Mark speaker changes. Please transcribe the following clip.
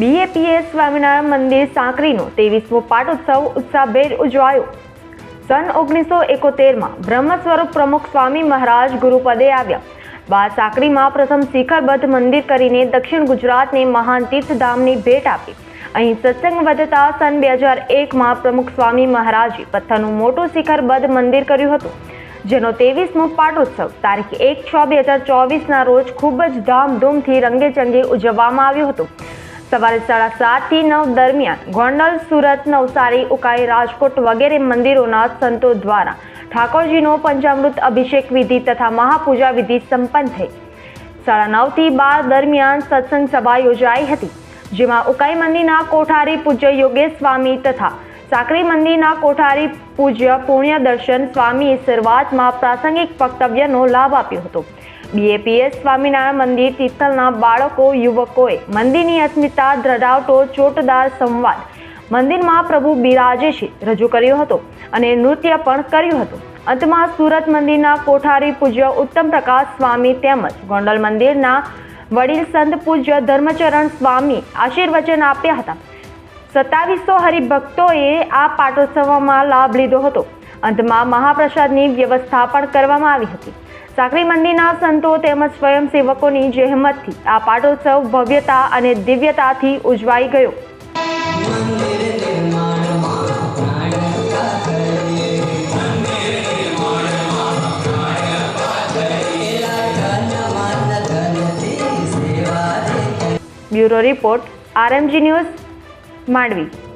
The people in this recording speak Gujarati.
Speaker 1: બીએપીએસ સ્વામિનારાયણ મંદિર સાંકરીનો ત્રેવીસમો પાટોત્સવ ઉત્સાહભેર ઉજવાયો. સન ઓગણીસો એકોતેરમાં બ્રહ્મ સ્વરૂપ પ્રમુખ સ્વામી મહારાજ ગુરુપદે આવ્યા. બાદ સાંકરીમાં પ્રથમ શિખરબદ્ધ મંદિર કરીને દક્ષિણ ગુજરાતને મહાન તીર્થધામની ભેટ આપી. અહીં સત્સંગ વધતા સન બે હજાર એકમાં પ્રમુખ સ્વામી મહારાજે પથ્થરનું મોટું શિખરબદ્ધ મંદિર કર્યું હતું, જેનો ત્રેવીસમો પાટોત્સવ તારીખ એક છ બે હજાર ચોવીસના રોજ ખૂબ જ ધામધૂમથી રંગેચંગે ઉજવવામાં આવ્યો હતો. સવારે સાડા સાતથી નવ દરમિયાન ગોંડલ, સુરત, નવસારી, ઉકાઈ, રાજકોટ વગેરે મંદિરોના સંતો દ્વારા ઠાકોરજીનો પંચામૃત અભિષેક વિધિ તથા મહાપૂજા વિધિ સંપન્ન થઈ. સાડા નવથી બાર દરમિયાન સત્સંગ સભા યોજાઈ હતી, જેમાં ઉકાઈ મંદિરના કોઠારી પૂજ્ય યોગેશ સ્વામી તથા સાકરી મંદિરના કોઠારી પૂજ્ય પુણ્ય દર્શન સ્વામીએ શરૂઆતમાં પ્રાસંગિક વક્તવ્યનો લાભ આપ્યો હતો. બીએપીએસ સ્વામિનારાયણ મંદિર તિથલના બાળકો, યુવકોએ મંદિરની અસ્મિતા દ્રઢાવતો ચોટદાર સંવાદ, મંદિરમાં પ્રભુ બિરાજે છે રજૂ કર્યો હતો અને નૃત્ય પણ કર્યું હતું. અંતમાં સુરત મંદિરના કોઠારી પૂજ્ય ઉત્તમ પ્રકાશ સ્વામી તેમજ ગોંડલ મંદિરના વડીલ સંત પૂજ્ય ધર્મચરણ સ્વામી આશીર્વચન આપ્યા હતા. સત્તાવીસો હરિભક્તોએ આ પાટોત્સવમાં લાભ લીધો હતો. અંતમાં મહાપ્રસાદની વ્યવસ્થા પણ કરવામાં આવી હતી. સાકરી મંદિરના સંતો તેમજ સ્વયંસેવકોની જહેમતથી આ પાટોત્સવ ભવ્યતા અને દિવ્યતાથી ઉજવાઈ ગયો. Bureau report RMG news Mandvi.